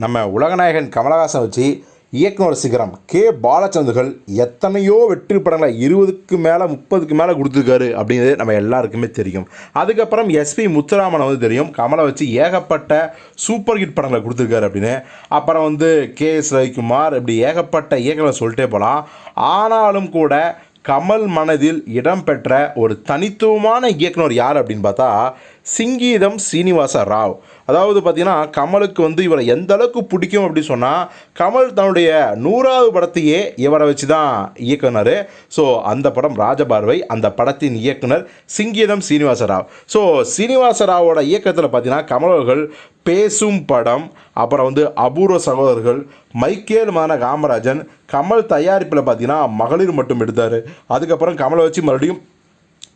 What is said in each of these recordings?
நம்ம உலகநாயகன் கமலஹாசன் வச்சு இயக்குனர் சிகரம். கே. பாலச்சந்தர்கள் எத்தனையோ வெற்றி படங்களை இருபதுக்கு மேலே முப்பதுக்கு மேலே கொடுத்துருக்காரு அப்படிங்கிறது நம்ம எல்லாருக்குமே தெரியும். அதுக்கப்புறம் எஸ்பி முத்துராமன் வந்து தெரியும். கமலை வச்சு ஏகப்பட்ட சூப்பர் ஹிட் படங்களை கொடுத்துருக்காரு அப்படின்னு. அப்புறம் வந்து கே. எஸ். ரவிக்குமார் இப்படி ஏகப்பட்ட இயக்குனர் சொல்லிட்டே போகலாம் ஆனாலும் கூட கமல் மனதில் இடம்பெற்ற ஒரு தனித்துவமான இயக்குனர் யார் அப்படின்னு பார்த்தா சிங்கீதம் சீனிவாச ராவ். அதாவது பார்த்தீங்கன்னா கமலுக்கு வந்து இவரை எந்த அளவுக்கு பிடிக்கும் அப்படின்னு சொன்னால் கமல் தன்னுடைய நூறாவது படத்தையே இவரை வச்சு தான் இயக்குனர். ஸோ அந்த படம் ராஜபார்வை அந்த படத்தின் இயக்குனர் சிங்கீதம் சீனிவாச ராவ். ஸோ சீனிவாச ராவோட இயக்கத்தில் பார்த்தீங்கன்னா கமல் அவர்கள் பேசும் படம் அப்புறம் வந்து அபூர்வ சகோதரர்கள் மைக்கேல் மான காமராஜன் கமல் தயாரிப்பில் பார்த்தீங்கன்னா மகளிர் மட்டும் எடுத்தார். அதுக்கப்புறம் கமலை வச்சு மறுபடியும்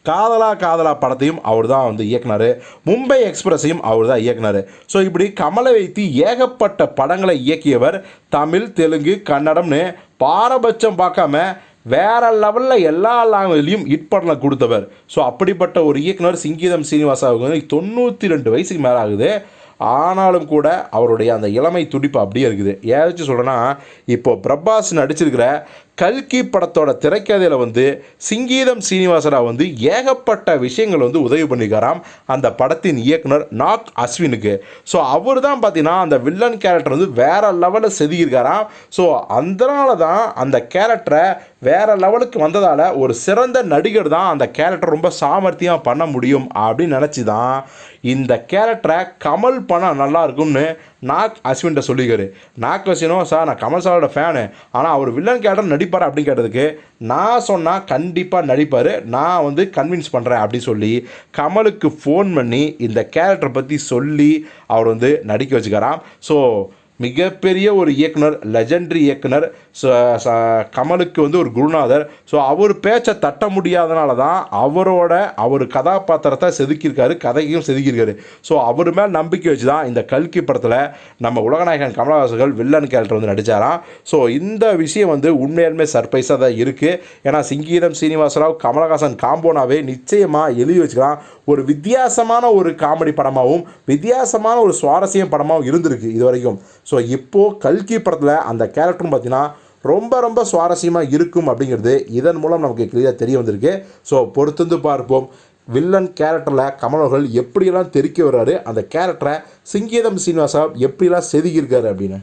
காதலா காதலா படத்தையும் அவர் தான் வந்து இயக்குனார். மும்பை எக்ஸ்பிரஸையும் அவர் தான் இயக்குனார். ஸோ இப்படி கமலை வைத்து ஏகப்பட்ட படங்களை இயக்கியவர் தமிழ் தெலுங்கு கன்னடம்னு பாரபட்சம் பார்க்காம வேற லெவலில் எல்லா லாங்குவேஜ்லையும் ஹிட் கொடுத்தவர். ஸோ அப்படிப்பட்ட ஒரு இயக்குனர் சிங்கீதம் சீனிவாசாவுக்கு வந்து தொண்ணூற்றி ரெண்டு வயசுக்கு மேலே ஆகுது. ஆனாலும் கூட அவருடைய அந்த இளமை துடிப்பு அப்படியே இருக்குது. ஏதாச்சும் சொல்கிறேன்னா இப்போ பிரபாஸ் நடிச்சிருக்கிற கல்கி படத்தோட திரைக்கதையில் வந்து சிங்கீதம் சீனிவாசராவ் வந்து ஏகப்பட்ட விஷயங்கள் வந்து உதவி பண்ணியிருக்காராம் அந்த படத்தின் இயக்குனர் நாக் அஸ்வினுக்கு. ஸோ அவர் தான் பார்த்தீங்கன்னா அந்த வில்லன் கேரக்டர் வந்து வேறு லெவலில் செதுக்கியிருக்காராம். ஸோ அதனால தான் அந்த கேரக்டரை வேற லெவலுக்கு வந்ததால் ஒரு சிறந்த நடிகர் தான் அந்த கேரக்டர் ரொம்ப சாமர்த்தியம் பண்ண முடியும் அப்படின்னு நினச்சி தான் இந்த கேரக்டரை கமல் பண்ணால் நல்லா இருக்கும்னு நாக் அஸ்வின்கிட்ட சொல்லியிருக்காரு நாக் அஸ்வினும் சார் நான் கமல் சாரோட ஃபேனு ஆனால் அவர் வில்லன் கேரக்டர் நடிப்பார்? அப்படின்னு கேட்டதுக்கு நான் சொன்னால் கண்டிப்பாக நடிப்பார். நான் வந்து கன்வின்ஸ் பண்ணுறேன் அப்படின்னு சொல்லி கமலுக்கு ஃபோன் பண்ணி இந்த கேரக்டரை பற்றி சொல்லி அவர் வந்து நடிக்க வச்சுக்கிறான் ஸோ மிகப்பெரிய ஒரு இயக்குனர் லெஜண்டரி இயக்குனர் ச- ச- கமலுக்கு வந்து ஒரு குருநாதர். ஸோ அவர் பேச்சை தட்ட முடியாதனால தான் அவரோட அவர் கதாபாத்திரத்தை செதுக்கியிருக்காரு கதையும் செதுக்கியிருக்காரு. ஸோ அவர் மேல் நம்பிக்கை வச்சு தான் இந்த கல்கி படத்தில் நம்ம உலகநாயகன் கமலஹாசர்கள் வில்லன் கேரக்டர் வந்து நடித்தாராம் ஸோ இந்த விஷயம் வந்து உண்மையாலுமே சர்ப்ரைஸாக தான் இருக்குது ஏன்னா சிங்கீதம் சீனிவாசராவ் கமலஹாசன் காம்போனாவே நிச்சயமாக எழுதி வச்சுக்கலாம். ஒரு வித்தியாசமான ஒரு காமெடி படமாகவும் வித்தியாசமான ஒரு சுவாரஸ்யம் படமாகவும் இருந்திருக்கு இது வரைக்கும் ஸோ இப்போது கல்கி படத்தில் அந்த கேரக்டரும் பார்த்திங்கன்னா ரொம்ப ரொம்ப சுவாரஸ்யமாக இருக்கும் அப்படிங்கிறது இதன் மூலம் நமக்கு கிளியராக தெரிய வந்திருக்கு. ஸோ பொறுத்திருந்து பார்ப்போம். வில்லன் கேரக்டரில் கமலவர்கள் எப்படியெல்லாம் தெரிக்க வர்றாரு? அந்த கேரக்டரை சிங்கீதம் சீனிவாசா எப்படிலாம் செதுக்கியிருக்காரு அப்படின்னு?